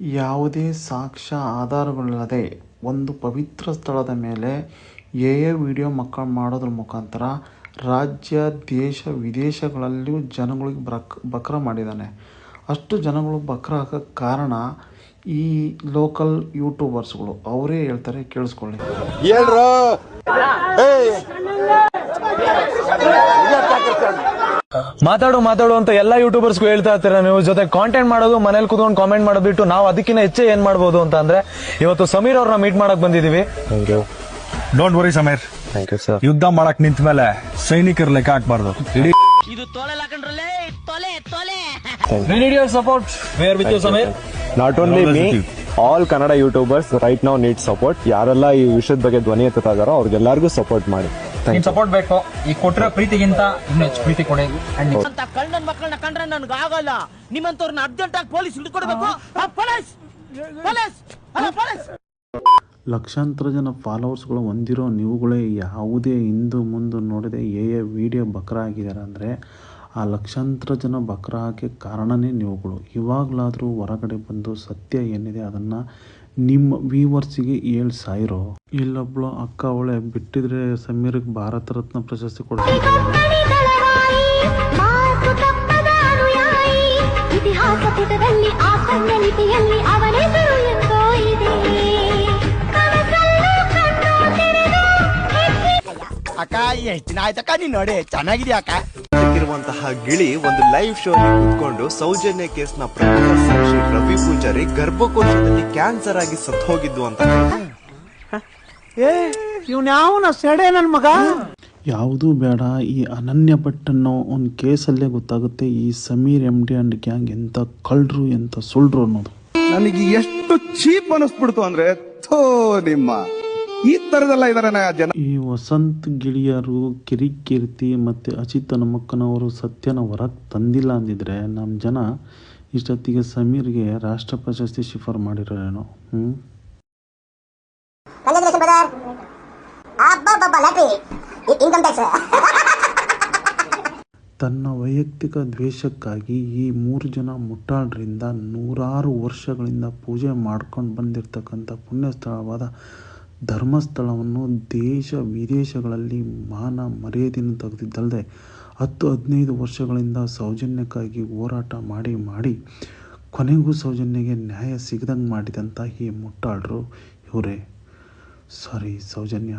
ಯಾವುದೇ ಸಾಕ್ಷ್ಯ ಆಧಾರಗಳಿಲ್ಲದೆ ಒಂದು ಪವಿತ್ರ ಸ್ಥಳದ ಮೇಲೆ ಎ ಎ ವಿಡಿಯೋ ಮಕ್ಕಳು ಮಾಡೋದ್ರ ಮುಖಾಂತರ ರಾಜ್ಯ, ದೇಶ, ವಿದೇಶಗಳಲ್ಲಿಯೂ ಜನಗಳಿಗೆ ಬ್ರಕ್, ಬಕ್ರ ಮಾಡಿದ್ದಾನೆ. ಅಷ್ಟು ಜನಗಳು ಬಕ್ರ ಹಾಕೋಕ್ಕೆ ಕಾರಣ ಈ ಲೋಕಲ್ ಯೂಟ್ಯೂಬರ್ಸ್ಗಳು. ಅವರೇ ಹೇಳ್ತಾರೆ ಕೇಳಿಸ್ಕೊಳ್ಳಿ. ಮಾತಾಡು ಮಾತಾಡು ಅಂತ ಎಲ್ಲಾ ಯೂಟ್ಯೂಬರ್ಸ್ಗೂ ಹೇಳ್ತಾ ಇರ್ತೀರ. ನೀವು ಜೊತೆ ಕಾಂಟೆಂಟ್ ಮಾಡೋದು ಮನೇಲಿ ಕುತ್ಕೊಂಡು ಕಾಮೆಂಟ್ ಮಾಡೋದು ಬಿಟ್ಟು ನಾವು ಅದಕ್ಕಿಂತ ಹೆಚ್ಚೆ ಏನ್ ಮಾಡ್ಬೋದು ಅಂತ ಅಂದ್ರೆ ಇವತ್ತು ಸಮೀರ್ ಅವ್ರನ್ನ ಮೀಟ್ ಮಾಡಕ್ ಬಂದಿದೀವಿ. Don't worry Sameer. Thank you sir ಯುದ್ಧ ಮಾಡಕ್ ನಿಂತ ಮೇಲೆ ಸೈನಿಕರ ಲೆಕ್ಕ ಹಾಕ್ಬಾರ್ದು. ಇಡೀ support we're with you Sameer not only me all Kannada youtubers right ನಾವು ನೀಡ್ ಸಪೋರ್ಟ್ ಯಾರೆಲ್ಲ ಈ ವಿಷಯದ ಬಗ್ಗೆ ಧ್ವನಿ ಎತ್ತುತ್ತಾ ಇದಾರೋ ಅವ್ರಿಗೆಲ್ಲರಿಗೂ ಸಪೋರ್ಟ್ ಮಾಡಿ. ನಿಮ್ ಸಪೋರ್ಟ್ ಬೇಕು. ಈ ಕೊಟ್ಟಿರೋ ಪ್ರೀತಿಗಿಂತ ಇನ್ನು ಹೆಚ್ಚು ಪ್ರೀತಿ ಕೊಡಿ. ಅಂಡ್ ಅಂತ ಕಳ್ಳನ್ ಮಕ್ಕಳನ್ನ ಕಂಡ್ರೆ ನನ್ಗೆ ಆಗಲ್ಲ. ನಿಮ್ಮಂತವ್ರನ್ನ ಅರ್ಜೆಂಟ್ ಆಗಿ ಪೊಲೀಸ್ ಹಿಡ್ಕೊಡ್ಬೇಕು ಆ, ಪೊಲೀಸ್ ಪೊಲೀಸ್ ಅಲ್ಲ ಪೊಲೀಸ್ ಲಕ್ಷಾಂತರ ಜನ ಫಾಲೋವರ್ಸ್ಗಳು ಹೊಂದಿರೋ ನೀವುಗಳೇ ಯಾವುದೇ ಹಿಂದು ಮುಂದೆ ನೋಡದೆ ಎ ಎ ವಿಡಿಯೋ ಬಕ್ರ ಆಗಿದ್ದಾರೆ ಅಂದರೆ ಆ ಲಕ್ಷಾಂತರ ಜನ ಬಕ್ರ ಹಾಕಿ ಕಾರಣನೇ ನೀವುಗಳು. ಇವಾಗಲಾದರೂ ಹೊರಗಡೆ ಬಂದು ಸತ್ಯ ಏನಿದೆ ಅದನ್ನು ನಿಮ್ಮ ವ್ಯೂವರ್ಸಿಗೆ ಏಳು ಸಾಯಿರೋ. ಇಲ್ಲೊಬ್ಳು ಅಕ್ಕ ಅವಳೆ ಬಿಟ್ಟಿದ್ರೆ ಸಮೀರ್ಗೆ ಭಾರತ ರತ್ನ ಪ್ರಶಸ್ತಿ ಕೊಡ್ತಾರೆ ಎಷ್ಟ್ ದಿನ ಆಯ್ತಕ್ಕ ನೀನ್ ನೋಡಿ ಚೆನ್ನಾಗಿದ್ಯಾ ಅಕ್ಕ? ಇರುವಂತಹ ಗಿಳಿ ಒಂದು ಲೈವ್ ಶೋ ಕುತ್ಕೊಂಡು ಸೌಜನ್ಯ ಕೇಸ್ನ ಪ್ರಮುಖ ಸಾಕ್ಷಿ ರವಿ ಪೂಜಾರಿ ಗರ್ಭಕೋಶದಲ್ಲಿ ಕ್ಯಾನ್ಸರ್ ಆಗಿ ಸತ್ತು ಹೋಗಿದ್ದು ಅಂತ. ಯಾವುದೂ ಬೇಡ ಈ ಅನನ್ಯ ಭಟ್ ಅನ್ನೋ ಒಂದು ಕೇಸಲ್ಲೇ ಗೊತ್ತಾಗುತ್ತೆ ಈ Sameer M D and gang ಎಂತ ಕಳ್ರು ಎಂತ ಸುಳ್ರು ಅನ್ನೋದು. ನನಗೆ ಎಷ್ಟು ಚೀಪ್ ಅನಿಸ್ಬಿಡ್ತು ಅಂದ್ರೆ ಥೋ ನಿಮ್ಮ. ಈ ತರದೆಲ್ಲ ಇದಾರೆ ಜನ. ಈ ವಸಂತ್ ಗಿಳಿಯರು ಕಿರಿಕೀರ್ತಿ ಮತ್ತು ಅಚಿತ್ ನಮ್ಮಕ್ಕನವರು ಸತ್ಯನ ಹೊರಗೆ ತಂದಿಲ್ಲ ಅಂದಿದ್ರೆ ನಮ್ಮ ಜನ ಇಷ್ಟೊತ್ತಿಗೆ ಸಮೀರ್ಗೆ ರಾಷ್ಟ್ರ ಪ್ರಶಸ್ತಿ ಶಿಫಾರ್ ಮಾಡಿರೋನು ಟ್ಯಾಕ್ಸ್ ತನ್ನ ವೈಯಕ್ತಿಕ ದ್ವೇಷಕ್ಕಾಗಿ ಈ ಮೂರು ಜನ ಮುಟ್ಟಾಳರಿಂದ ನೂರಾರು ವರ್ಷಗಳಿಂದ ಪೂಜೆ ಮಾಡ್ಕೊಂಡು ಬಂದಿರತಕ್ಕಂಥ ಪುಣ್ಯಸ್ಥಳವಾದ ಧರ್ಮಸ್ಥಳವನ್ನು ದೇಶ ವಿದೇಶಗಳಲ್ಲಿ ಮಾನ ಮರ್ಯಾದೆಯನ್ನು ತೆಗೆದಿದ್ದಲ್ಲದೆ ಹತ್ತು ಹದಿನೈದು ವರ್ಷಗಳಿಂದ ಸೌಜನ್ಯಕ್ಕಾಗಿ ಹೋರಾಟ ಮಾಡಿ ಮಾಡಿ ಕೊನೆಗೂ ಸೌಜನ್ಯಗೆ ನ್ಯಾಯ ಸಿಗದಂಗೆ ಮಾಡಿದಂಥ ಈ ಮುಟ್ಟಾಳರು ಇವರೇ. ಸಾರಿ ಸೌಜನ್ಯ.